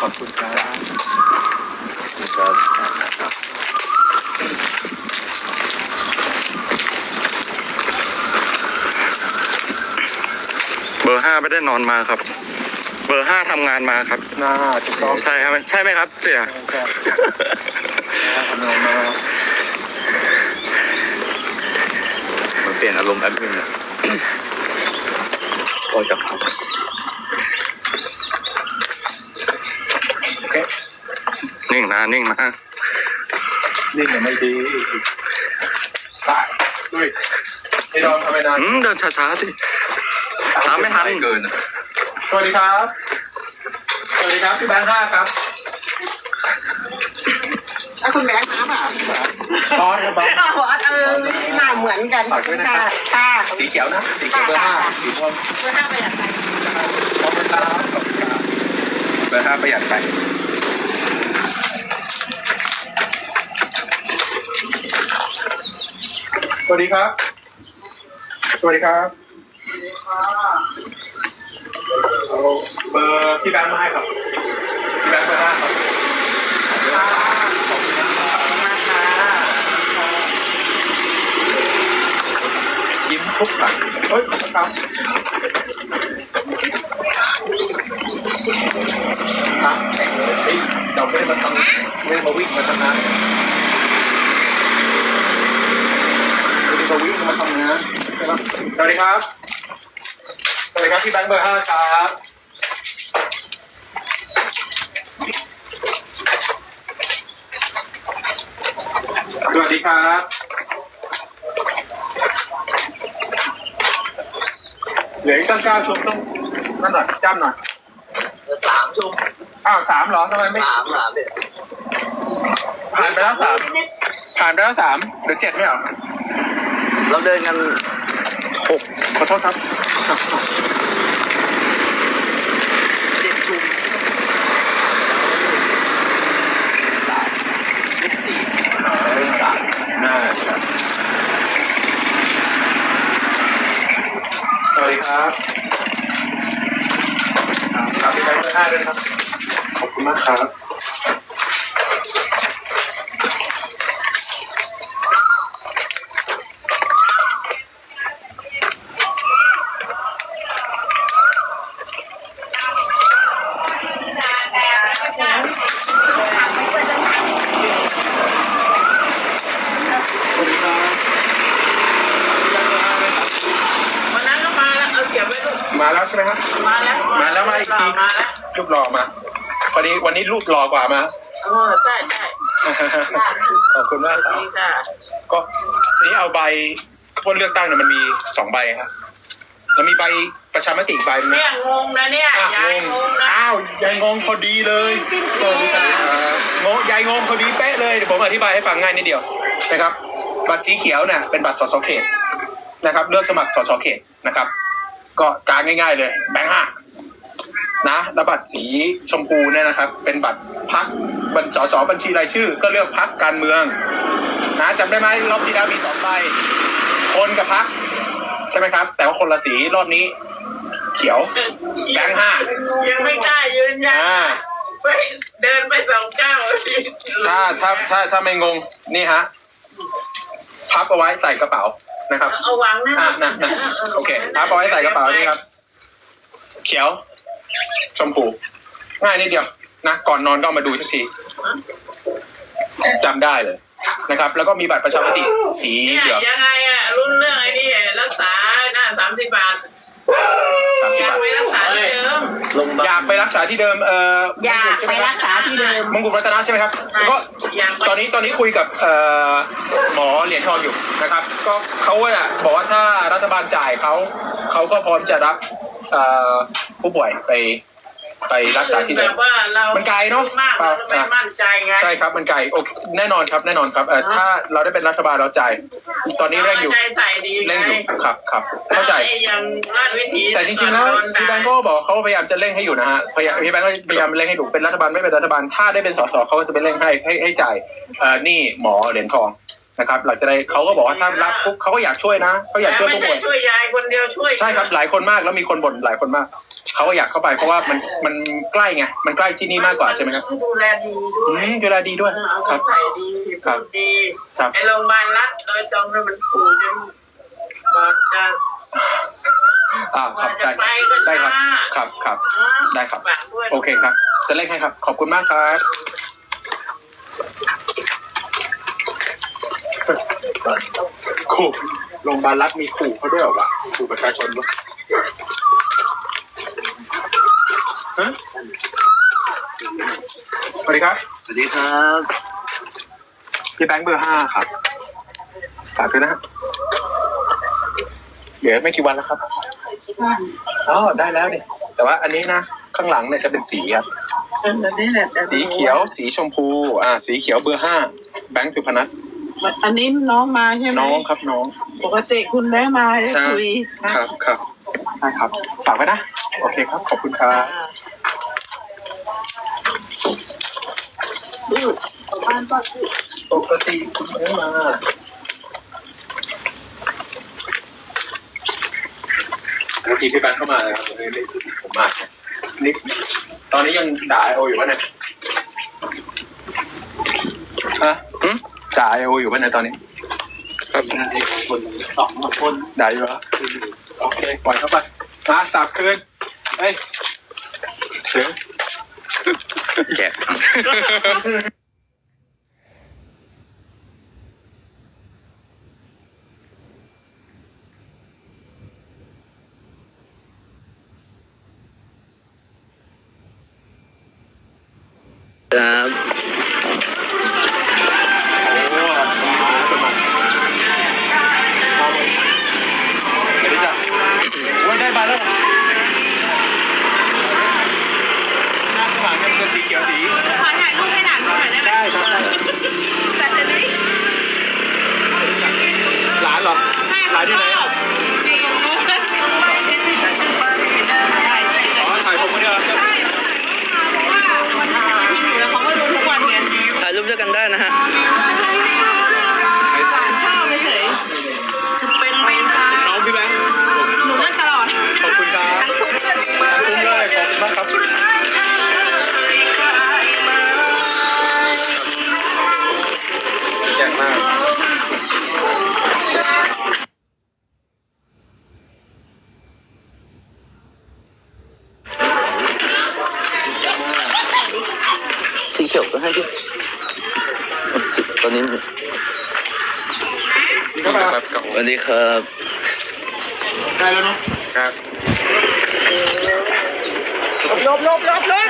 ขอบคุณครับครับเบอร์ห้าไม่ได้นอนมาครับ เบอร์ห้าทำงานมาครับน่าถูกต้องใช่ครับใช่ไหมครับเสียครับทำงานมามันเปลี่ยนอารมณ์แอดมินอะโอ้ยจับครับ นิ่งนะ นิ่งนะนี่ยังไม่ดีตายด้วยนี่เราทำไมนานอืมเดินช้าๆสิตามไม่ทันเกินอะสวัสดีครับ สวัสดีครับพี่แบงค์ห้าครับถ้าคุณแบงค์มาเปล่าบอสครับบอสบอสเออหน้าเหมือนกันฝากด้วยนะครับค่ะสีเขียวนะ สีเขียวเบอร์ห้าสีม่วงเพื่อหน้าประหยัดไปขอบคุณครับขอบคุณครับเบอร์ห้าประหยัดไป สวัสดีครับ สวัสดีครับเอาเบอร์พี่แบงค์มาให้ครับพี่แบงค์เบอร์ห้าครับขอบคุณมาค่ะยิ้มทุกครั้งเฮ้ยครับครับแข่งเลยเฮ้ยเราไม่ได้มาทำไม่ได้มาวิ่งมาทำงาน ไม่ได้มาวิ่งมาทำงานใช่ไหมสวัสดีครับ สวัสดีครับพี่แบงค์เบอร์ห้าครับสวัสดีครับเหลืออีกตั้งเก้าชั่วโมงต้องนั่นหน่อยจำหน่อยสามชั่วโมงอ้าวสามเหรอทำไมไม่สามสามเนี่ยผ่านไปแล้วสามผ่านไปแล้วสามหรือเจ็ดไม่เหรอ เราเดินกันหกขอโทษครับเจ็ดชุมสามนี่ยสี่สามน่าสวัสดีครับครับพี่แบงค์เบอร์ห้าด้วยครับ ขอบคุณมากครับ สวัสดีครับ วันนั้นก็มาแล้ว เอาเสียบไว้ลูก มาแล้วใช่ไหมครับมาแล้วมาแล้วมาอีกทีมาแล้วรูปหล่อมาวันนี้วันนี้รูปหล่อกว่ามาเออใช่ใช่ค่ะขอบคุณมากครับนี่ค่ะก็ทีนี้เอาใบพ้นเลือกตั้งเนี่ยมันมีสองใบครับแล้วมีใบประชามติอีกใบนึงเนี่นะยงงนะเนี่ยอะยายงงงงนะอ้าวยายงงพอดีเลยสวัสดีครับงงยายงงพอดีเป๊ะเลยเดี๋ยวผมอธิบายให้ฟังง่ายนิดเดียวนะครับ บัตรสีเขียวเนี่ยเป็นบัตรสสเขตนะครับ เลือกสมัครสสเขตนะครับ ก็การง่าย ๆ เลยแบงค์ห้านะแล้วบัตรสีชมพูเนี่ยนะครับ เป็นบัตรพักบัญสสบัญชีรายชื่อ ก็เลือกพักการเมืองนะจำได้ไหมรอบที่แล้วมีสองใบคนกับพักใช่ไหมครับ แต่ว่าคนละสีรอบนี้ เขียวแบงค์ห้ายังไม่กล้ายืนยันอ่าไปเดินไปสองเก้าวถ้าถ้าถ้าถ้าไม่งงนี่ฮะพับเอาไว้ใส่กระเป๋า นะครับเอาวางนั่นอะนะนะโอเคพับเอาไว้ใส่กระเป๋านี่ครับ เขียว ชมพูง่ายนิดเดียวนะก่อนนอนก็เอามาดูสักทีจำได้เลยนะครับ แล้วก็มีบัตรประชาชนติสีเนี่ยเหลืองยังไงอะรุ่นเรื่องไอ้นี่รักษาหน้าสามสิบบาทสามสิอบยากบาทไปรักษาที่เดิมลงอยากไปรักษาที่เดิมเอ่ออยากไปรักษาที่เดิม มงกุฎรัตนะใช่ไหมครับใช่ก็อยากไป ตอนนี้ตอนนี้คุยกับเอ่อหมอเหรียญทองอยู่นะครับ ก็เขาอะบอกว่าถ้ารัฐบาลจ่ายเขาเขาก็พร้อมจะรับเอ่อผู้ป่วยไป ไปรักษาที่เดิแบมบว่าเรามันไกลเนอะมากเราไม่มั่นใจไงใช่ครับมันไกลโอเคแน่นอนครับแน่นอนครับเอ่อถ้าเราได้เป็นรัฐบาลเราจ่ายตอนนี้เร่งอยู่ใจใส่ดีไงเร่งอยู่ครับครับเข้าใจไอ้อย่างราชวิถีแต่จริงๆแล้วโดนด่าพี่แบงก์ก็บอกเขาพยายามจะเร่งให้อยู่นะฮะพยายามพี่แบงก์ก็พยายามเร่งให้อยู่เป็นรัฐบาลไม่เป็นรัฐบาลถ้าได้เป็นสสเขาก็จะไปเร่งให้ให้ให้จ่ายเอ่อหนี่หมอเหรียญทอง นะครับเราจะได้เขาก็บอกว่าถ้ารับปุ๊บเขาก็อยากช่วยนะเขาอยากช่วยไม่ทุกคใช่นช่วยยายคนเดียวช่วยใช่ครับหลายคนมากแล้วมีคนบ่นหลายคนมากเขาก็อยากเข้าไปเพราะว่ามันมันใกล้ไงมันใกล้ที่นี่มากกว่าใช่ไหมครับดูแลดีด้อืวยมดูแลดีด้วยเอาครับใส่ดีครับดีครับไอโรงพยาบาลรัฐโดยตรงนั้นมันขู่จนกว่าจะอ่าครับได้กว่าจะไปก็ได้ครับช้าครับครับได้ครับฝากด้วยโอเคครับ จะเล่นให้ครับ ขอบคุณมากครับ ขู่โรงพยาบาลรัฐมีขู่เขาด้วยเหรอวะขู่ประชาชนวะฮะสวัสดีครับสวัสดีครับพี่แบงค์เบอร์ห้าครับฝากด้วยนะฮะเหลือไม่กี่วันแล้วครับอ๋อได้แล้วเนี่ยแต่ว่าอันนี้นะข้างหลังเนี่ยจะเป็นสีครับนี่แหละสีเขียวสีชมพู อ่า สีเขียวเบอร์ห้าแบงค์สุพนัท อันนี้น้องมาใช่ไหมน้องครับน้อง ปกติคุณแม่มาได้ใช่ คุยครับครับได้ครับฝากไว้นะ โอเคครับ ขอบคุณครับบ้านก็ปกติคุณไม่มาบางทีพี่แบงค์เข้ามาเลยครับผมไม่ผมมากนะนี่ตอนนี้ยังด่าไอโออยู่ปะเนี่ยฮะหึ ด่าไอโออยู่ปะเนี่ยตอนนี้คนสองคนด่าอยู่เหรอโอเคปล่อยเข้าไปมาสับคืนเฮ้ยเสียงแกะครับ ห เขียวก็ให้ดิตอนนี้เข้าไปแป๊บเก่าสวัสดีครับได้แล้วเนาะครับลบลบลบเลย